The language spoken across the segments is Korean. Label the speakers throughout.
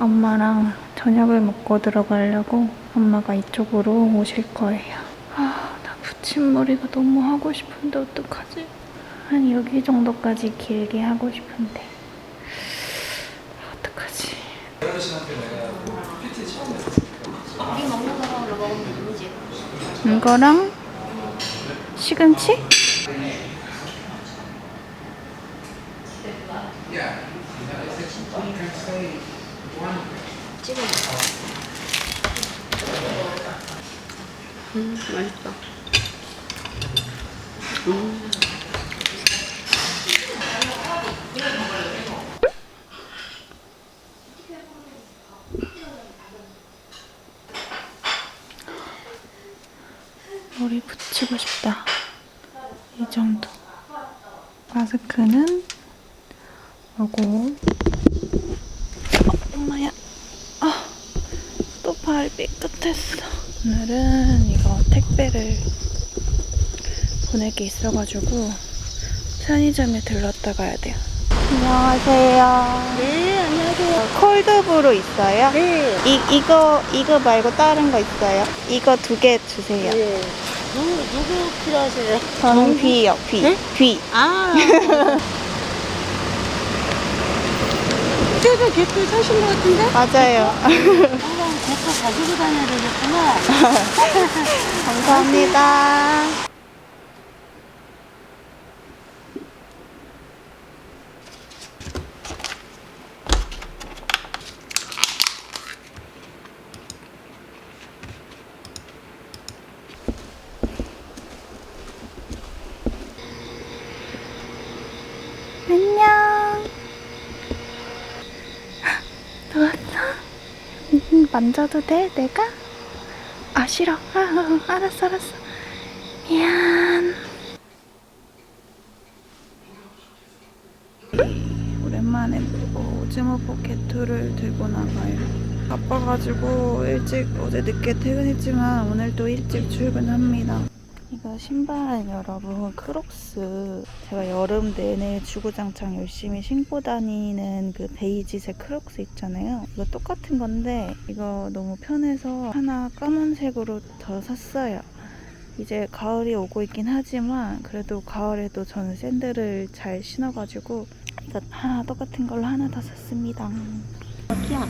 Speaker 1: 엄마랑 저녁을 먹고 들어가려고 엄마가 이쪽으로 오실 거예요. 아, 나 붙임머리가 너무 하고 싶은데 어떡하지? 한 여기 정도까지 길게 하고 싶은데. 어떡하지? 이거랑 시금치?
Speaker 2: 음, 맛있다.
Speaker 1: 머리 붙이고 싶다. 이 정도. 마스크는 요거. 어, 엄마야. 아, 또 발이 삐끗했어. 오늘은 이거 택배를 보낼 게 있어가지고 편의점에 들렀다 가야 돼요. 안녕하세요.
Speaker 2: 네, 안녕하세요.
Speaker 1: 콜드브루 있어요?
Speaker 2: 네.
Speaker 1: 이, 이거, 이거 말고 다른 거 있어요? 이거 두 개 주세요.
Speaker 2: 네. 누구, 누구 필요하세요?
Speaker 1: 저는 B요, B.
Speaker 2: 네?
Speaker 1: B.
Speaker 2: 아. 그때도 개표 사신 것 같은데?
Speaker 1: 맞아요.
Speaker 2: 항상 개표 가지고 다녀야 되겠구나.
Speaker 1: 감사합니다. 안녕. 누웠어? 음, 만져도 돼, 내가? 아 싫어. 아, 알았어 알았어. 미안. 오랜만에 뭐 오징어 포켓2를 들고 나가요. 바빠가지고 일찍 어제 늦게 퇴근했지만 오늘도 일찍 출근합니다 이거 신발은 여러분 크록스. 제가 여름 내내 주구장창 열심히 신고 다니는 그 베이지색 크록스 있잖아요. 이거 똑같은 건데 이거 너무 편해서 하나 까만색으로 더 샀어요. 이제 가을이 오고 있긴 하지만 그래도 가을에도 저는 샌들을 잘 신어가지고 하나 똑같은 걸로 하나 더 샀습니다.
Speaker 2: 야.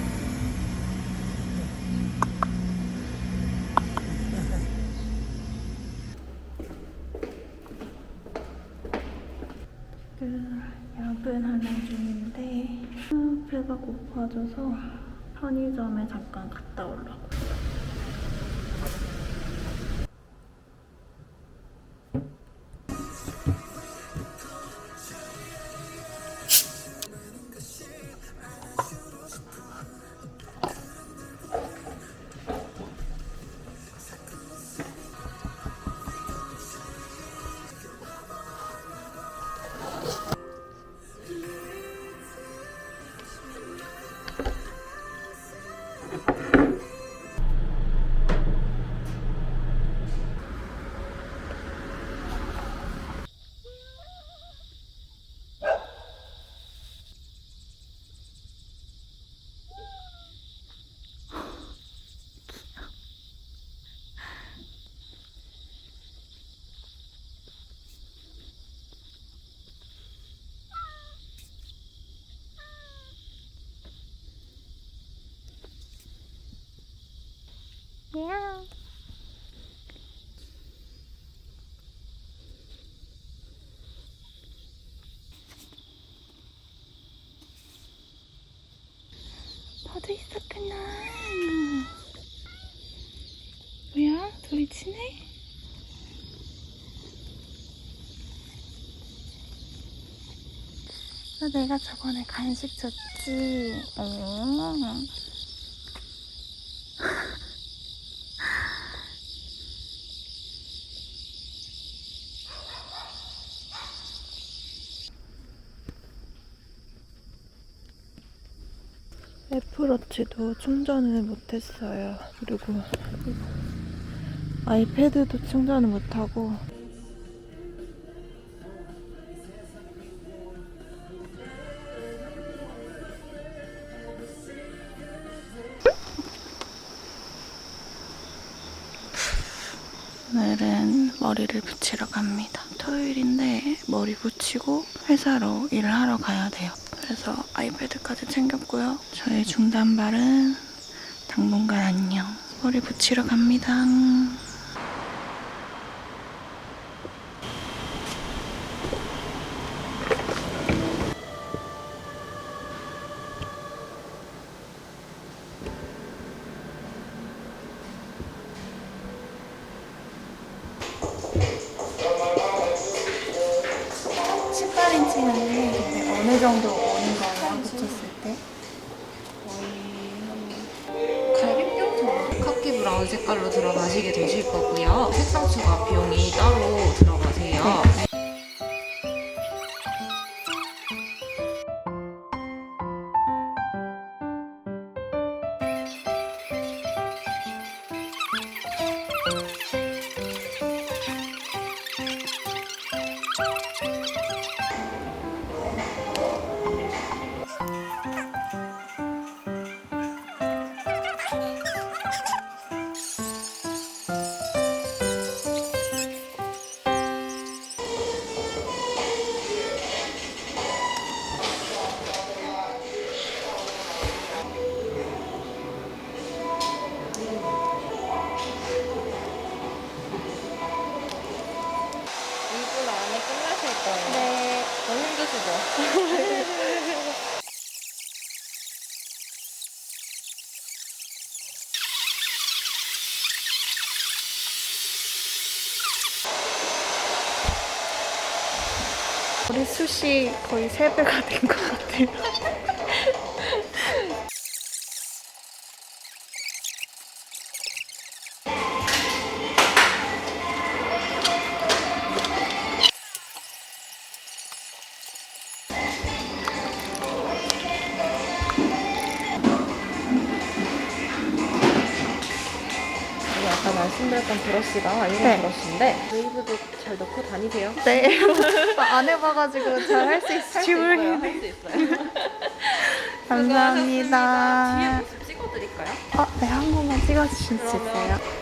Speaker 1: 그 야근하는 중인데 아, 배가 고파져서 편의점에 잠깐 갔다 오려고 미 나 내가 저번에 간식 줬지. 어. 애플워치도 충전을 못했어요. 그리고 아이패드도 충전을 못하고 오늘은 머리를 붙이러 갑니다. 토요일인데 머리 붙이고 회사로 일을 하러 가야 돼요. 그래서 아이패드까지 챙겼고요. 저의 중단발은 당분간 안녕. 머리 붙이러 갑니다.
Speaker 3: 브라운 색깔로 들어가시게 되실 거고요. 색상 추가 비용이 따로 들어가세요. 7시
Speaker 1: 거의 3배가 된 것 같아요.
Speaker 3: 아까 말씀드렸던 브러쉬가 이런
Speaker 1: 네.
Speaker 3: 브러쉬인데 웨이브도 잘 넣고 다니세요?
Speaker 1: 네. 안 해봐가지고 잘 할 수 있을지 모르겠네.
Speaker 3: 할수 있어요.
Speaker 1: 감사합니다.
Speaker 3: 뒤에 모습 찍어드릴까요?
Speaker 1: 어, 네, 한 번만 찍어주실 수
Speaker 3: 그러면-
Speaker 1: 있어요?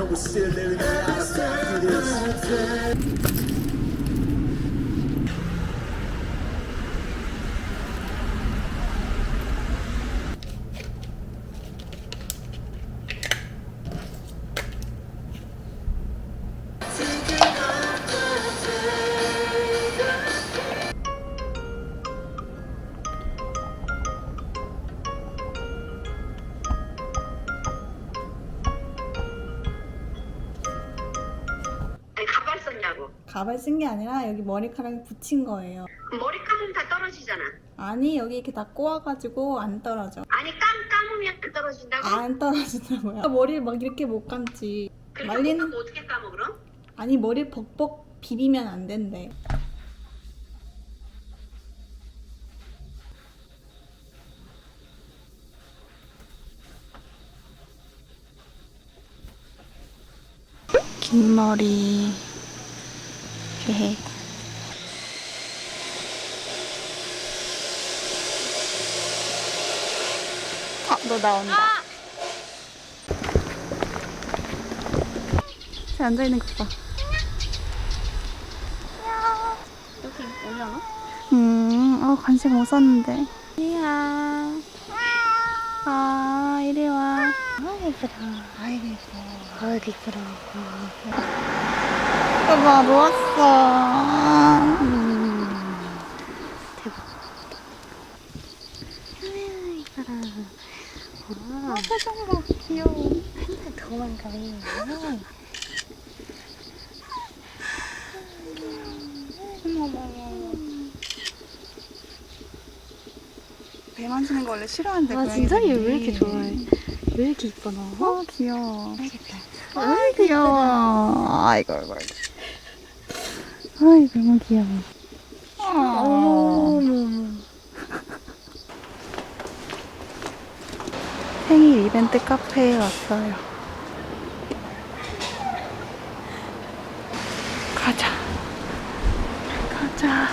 Speaker 4: know it's still living.
Speaker 1: 쓴 게 아니라 여기 머리카락에 붙인 거예요.
Speaker 5: 머리카락은 다 떨어지잖아.
Speaker 1: 아니 여기 이렇게 다 꼬아가지고 안 떨어져.
Speaker 5: 아니 감 감으면 안 떨어진다고?
Speaker 1: 안 떨어지더라고요. 머리를 막 이렇게 못 감지.
Speaker 5: 그렇게
Speaker 1: 말리는
Speaker 5: 못하고 어떻게 감어 그럼?
Speaker 1: 아니 머리 벅벅 비비면 안 된대. 긴 머리. 헤헤. 아, 너 나온다. 쟤 앉아있는 거 봐.
Speaker 2: 여기 올려놔?
Speaker 1: 음, 어, 간식 못 샀는데. 이리야. 아, 이리 와.
Speaker 2: 아이 이쁘다 아이고 이뻐 아이고 이쁘다
Speaker 1: 봐봐, 놓았어.
Speaker 2: 이쁘다
Speaker 1: 아, 표정 봐. 귀여워.
Speaker 2: 도망가요
Speaker 1: 배 만지는 거 원래 싫어하는데.
Speaker 2: 아 진짜 얘. 왜 이렇게 좋아해 왜 이렇게 이뻐 너?
Speaker 1: 아, 귀여워.
Speaker 2: 알겠다
Speaker 1: 아, 귀여워. 아이고, 아이고, 아이고. 아이, 너무 귀여워. 아,
Speaker 2: 어머
Speaker 1: 생일 이벤트 카페에 왔어요. 가자. 가자.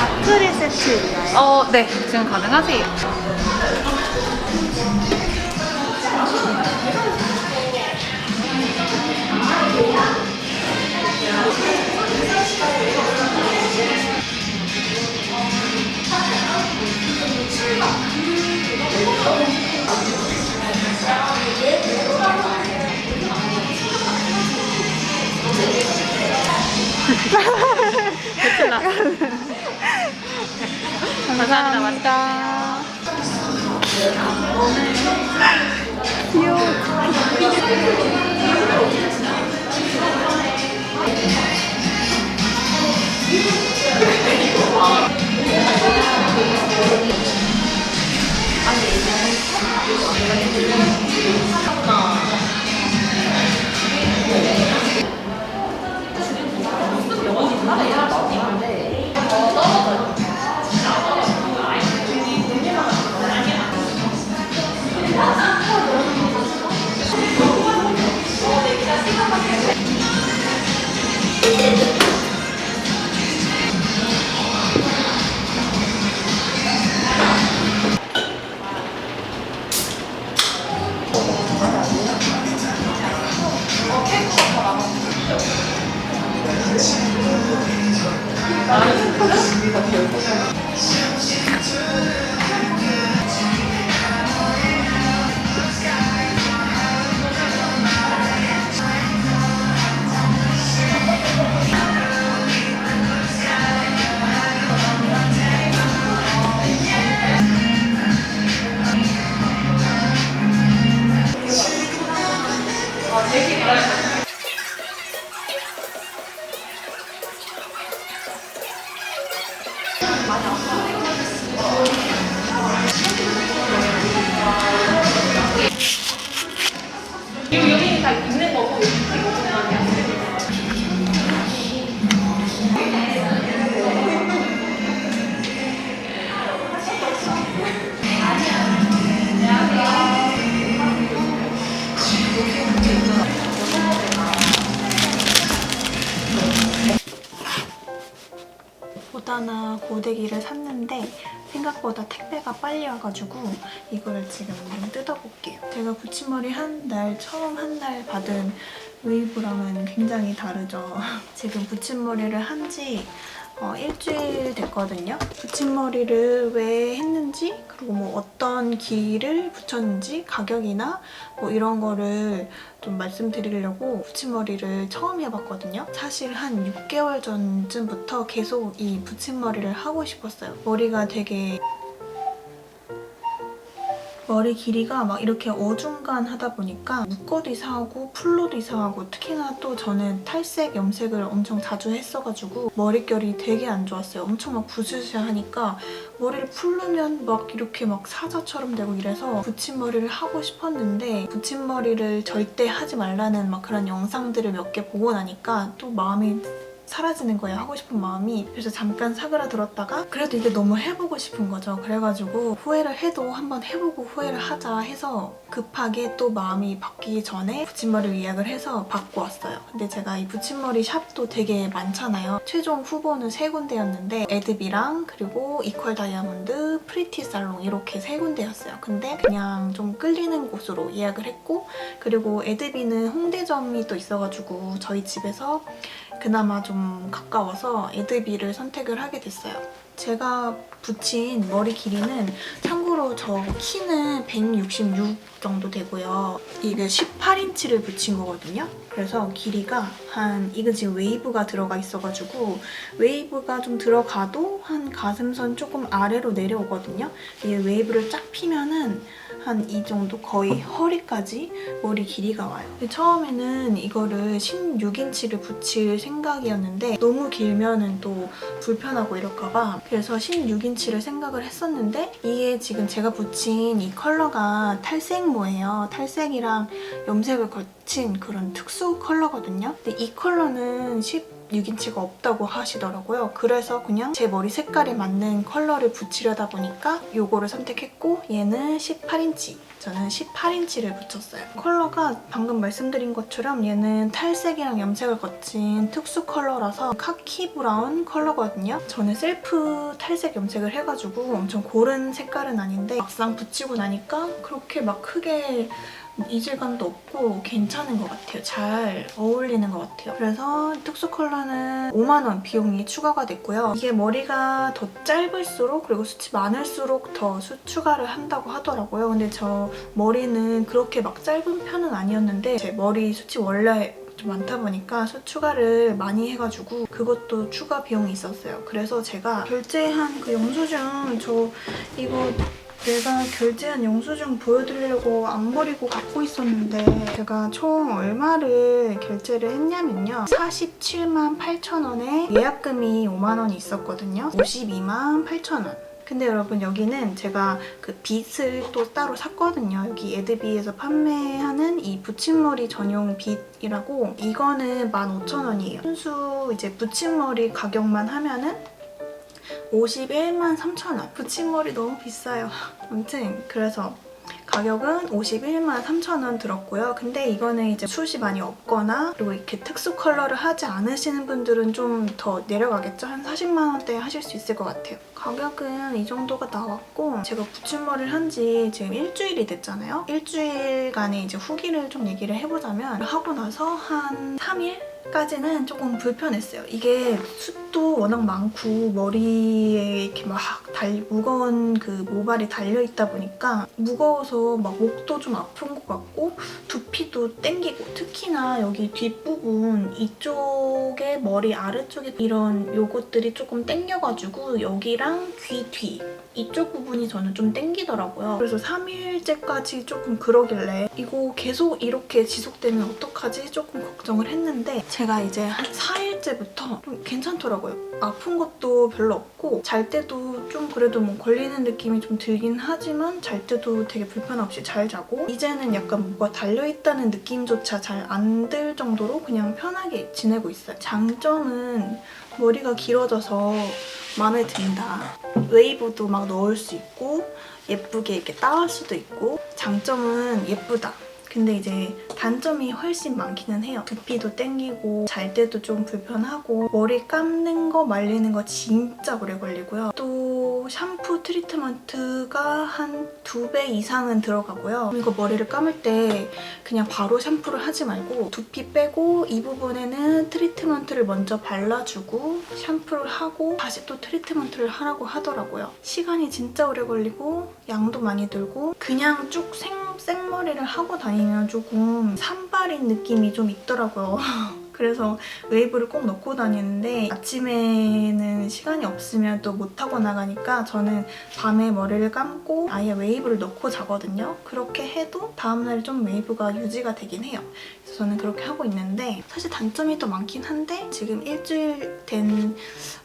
Speaker 1: 앞그리 세트인가요?
Speaker 3: 어, 네. 지금 가능하세요.
Speaker 1: 감사합니다. 귀여워. 보다나 제가 붙임머리 한날 처음 한 달 받은 웨이브랑은 굉장히 다르죠. 지금 붙임머리를 한지 어, 일주일 됐거든요. 붙임머리를 왜 했는지 그리고 뭐 어떤 기를 붙였는지 가격이나 뭐 이런 거를 좀 말씀드리려고 붙임머리를 처음 해봤거든요. 사실 한 6개월 전쯤부터 계속 이 붙임머리를 하고 싶었어요. 머리가 되게 머리 길이가 막 이렇게 어중간하다 보니까 묶어도 이상하고 풀로도 이상하고 특히나 또 저는 탈색, 염색을 엄청 자주 했어가지고 머릿결이 되게 안 좋았어요. 엄청 막 부스스하니까 머리를 풀르면 막 이렇게 막 사자처럼 되고 이래서 붙임머리를 하고 싶었는데 붙임머리를 절대 하지 말라는 막 그런 영상들을 몇 개 보고 나니까 또 마음이 사라지는 거예요. 하고 싶은 마음이. 그래서 잠깐 사그라들었다가 그래도 이게 너무 해보고 싶은 거죠. 그래가지고 후회를 해도 한번 해보고 후회를 하자 해서 급하게 또 마음이 바뀌기 전에 붙임머리를 예약을 해서 받고 왔어요. 근데 제가 이 붙임머리 샵도 되게 많잖아요. 최종 후보는 세 군데였는데 에드비랑 그리고 이퀄 다이아몬드, 프리티 살롱 이렇게 세 군데였어요. 근데 그냥 좀 끌리는 곳으로 예약을 했고 그리고 에드비는 홍대점이 또 있어가지고 저희 집에서 그나마 좀 가까워서 에드비를 선택을 하게 됐어요. 제가 붙인 머리 길이는 참고로 저 키는 166 정도 되고요. 이게 18인치를 붙인 거거든요. 그래서 길이가 한 이거 지금 웨이브가 들어가 있어가지고 웨이브가 좀 들어가도 한 가슴선 조금 아래로 내려오거든요. 이 웨이브를 쫙 피면은 한 이 정도 거의 허리까지 머리 길이가 와요. 처음에는 이거를 16인치를 붙일 생각이었는데 너무 길면은 또 불편하고 이럴까봐 그래서 16인치를 생각을 했었는데 이게 지금 제가 붙인 이 컬러가 탈색모예요. 탈색이랑 염색을 거친 그런 특수 컬러거든요. 근데 이 컬러는 16인치가 없다고 하시더라고요. 그래서 그냥 제 머리 색깔에 맞는 컬러를 붙이려다 보니까 이거를 선택했고 얘는 18인치. 저는 18인치를 붙였어요. 컬러가 방금 말씀드린 것처럼 얘는 탈색이랑 염색을 거친 특수 컬러라서 카키 브라운 컬러거든요. 저는 셀프 탈색 염색을 해가지고 엄청 고른 색깔은 아닌데 막상 붙이고 나니까 그렇게 막 크게 이질감도 없고 괜찮은 것 같아요. 잘 어울리는 것 같아요. 그래서 특수 컬러는 5만 원 비용이 추가가 됐고요. 이게 머리가 더 짧을수록 그리고 숱이 많을수록 더 수 추가를 한다고 하더라고요. 근데 저 머리는 그렇게 막 짧은 편은 아니었는데 제 머리 숱이 원래 좀 많다 보니까 수 추가를 많이 해가지고 그것도 추가 비용이 있었어요. 그래서 제가 결제한 그 영수증 저 이거 내가 결제한 영수증 보여드리려고 안 버리고 갖고 있었는데 제가 총 얼마를 결제를 했냐면요. 47만 8천 원에 예약금이 5만 원이 있었거든요. 52만 8천 원. 근데 여러분 여기는 제가 그 빗을 또 따로 샀거든요. 여기 에드비에서 판매하는 이 붙임머리 전용 빗이라고 이거는 15,000원이에요. 순수 이제 붙임머리 가격만 하면은 51만 3천원. 붙임머리 너무 비싸요. 아무튼 그래서 가격은 51만 3천원 들었고요. 근데 이거는 이제 숱이 많이 없거나 그리고 이렇게 특수 컬러를 하지 않으시는 분들은 좀 더 내려가겠죠? 한 40만 원대 하실 수 있을 것 같아요. 가격은 이 정도가 나왔고 제가 붙임머리를 한 지 지금 일주일이 됐잖아요. 일주일간의 이제 후기를 좀 얘기를 해보자면 하고 나서 한 3일? 까지는 조금 불편했어요. 이게 숱도 워낙 많고 머리에 이렇게 막 달, 무거운 그 모발이 달려 있다 보니까 무거워서 막 목도 좀 아픈 것 같고 두피도 땡기고 특히나 여기 뒷부분 이쪽에 머리 아래쪽에 이런 요것들이 조금 땡겨가지고 여기랑 귀 뒤 이쪽 부분이 저는 좀 땡기더라고요. 그래서 3일째까지 조금 그러길래 이거 계속 이렇게 지속되면 어떡하지? 조금 걱정을 했는데 제가 이제 한 4일째부터 좀 괜찮더라고요. 아픈 것도 별로 없고 잘 때도 좀 그래도 뭐 걸리는 느낌이 좀 들긴 하지만 잘 때도 되게 불편 없이 잘 자고 이제는 약간 뭐가 달려있다는 느낌조차 잘 안 들 정도로 그냥 편하게 지내고 있어요. 장점은 머리가 길어져서 마음에 든다. 웨이브도 막 넣을 수 있고 예쁘게 이렇게 따올 수도 있고 장점은 예쁘다. 근데 이제 단점이 훨씬 많기는 해요. 두피도 땡기고 잘 때도 좀 불편하고 머리 감는 거 말리는 거 진짜 오래 걸리고요. 또 샴푸 트리트먼트가 한 두 배 이상은 들어가고요. 이거 머리를 감을 때 그냥 바로 샴푸를 하지 말고 두피 빼고 이 부분에는 트리트먼트를 먼저 발라주고 샴푸를 하고 다시 또 트리트먼트를 하라고 하더라고요. 시간이 진짜 오래 걸리고 양도 많이 들고 그냥 쭉 생, 생머리를 하고 다니면 조금 산발인 느낌이 좀 있더라고요. 그래서 웨이브를 꼭 넣고 다니는데 아침에는 시간이 없으면 또 못하고 나가니까 저는 밤에 머리를 감고 아예 웨이브를 넣고 자거든요. 그렇게 해도 다음날 좀 웨이브가 유지가 되긴 해요. 그래서 저는 그렇게 하고 있는데 사실 단점이 또 많긴 한데 지금 일주일 된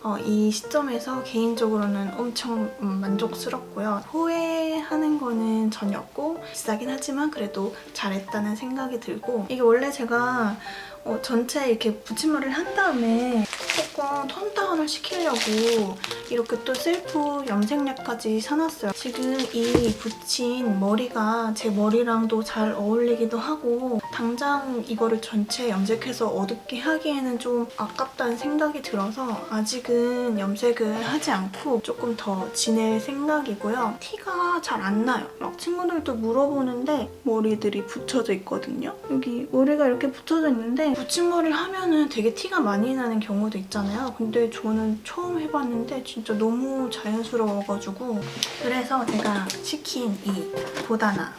Speaker 1: 어, 이 시점에서 개인적으로는 엄청 음, 만족스럽고요. 후회하는 거는 전혀 없고 비싸긴 하지만 그래도 잘했다는 생각이 들고 이게 원래 제가 어, 전체 이렇게 붙임머리를 한 다음에 조금 톤 다운을 시키려고 이렇게 또 셀프 염색약까지 사놨어요. 지금 이 붙인 머리가 제 머리랑도 잘 어울리기도 하고 당장 이거를 전체 염색해서 어둡게 하기에는 좀 아깝다는 생각이 들어서 아직은 염색을 하지 않고 조금 더 지낼 생각이고요. 티가 잘 안 나요. 막 친구들도 물어보는데 머리들이 붙여져 있거든요. 여기 머리가 이렇게 붙여져 있는데 붙임머리를 하면은 되게 티가 많이 나는 경우도 있잖아요. 근데 저는 처음 해봤는데 진짜 너무 자연스러워가지고 그래서 제가 시킨 이 보다나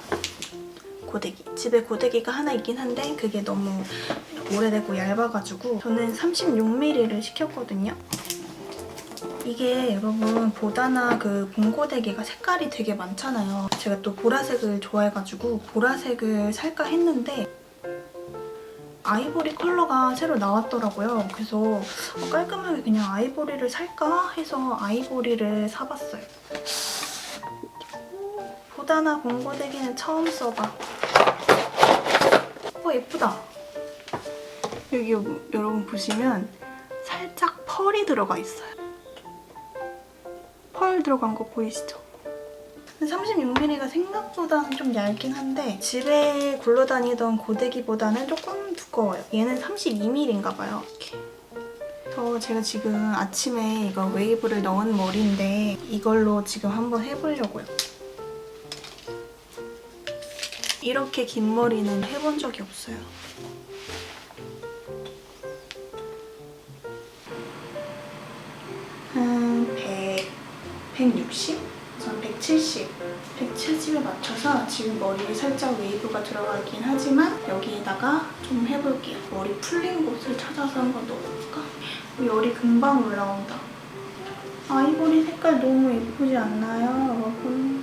Speaker 1: 고데기 집에 고데기가 하나 있긴 한데 그게 너무 오래되고 얇아가지고 저는 36mm를 시켰거든요. 이게 여러분 보다나 그 봉고데기가 색깔이 되게 많잖아요. 제가 또 보라색을 좋아해가지고 보라색을 살까 했는데 아이보리 컬러가 새로 나왔더라고요. 그래서 어, 깔끔하게 그냥 아이보리를 살까 해서 아이보리를 사봤어요. 보다나 봉고데기는 처음 써봐. 어 예쁘다. 여기 여- 여러분 보시면 살짝 펄이 들어가 있어요. 펄 들어간 거 보이시죠? 36mm가 생각보다는 좀 얇긴 한데 집에 굴러다니던 고데기보다는 조금 두꺼워요. 얘는 32mm인가 봐요. 이렇게. 그래서 제가 지금 아침에 이거 웨이브를 넣은 머리인데 이걸로 지금 한번 해보려고요. 이렇게 긴 머리는 해본 적이 없어요. 한 100, 160? 전 170. 170에 맞춰서 지금 머리에 살짝 웨이브가 들어가긴 하지만 여기에다가 좀 해볼게요. 머리 풀린 곳을 찾아서 한번 넣어볼까? 열이 금방 올라온다. 아이보리 색깔 너무 예쁘지 않나요, 여러분?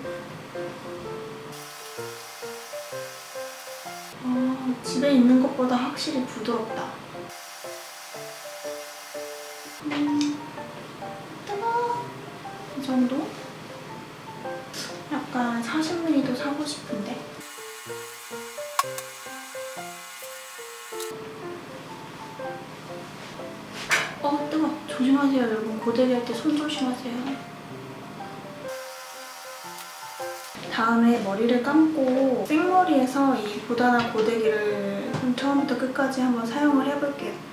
Speaker 1: 집에 있는 것보다 확실히 부드럽다. 음, 뜨거. 이 정도? 약간 40mm도 사고 싶은데. 어, 뜨거. 조심하세요, 여러분. 고데기 할 때 손 조심하세요. 다음에 머리를 감고 생머리에서 이 보다나 고데기를 좀 처음부터 끝까지 한번 사용을 해볼게요.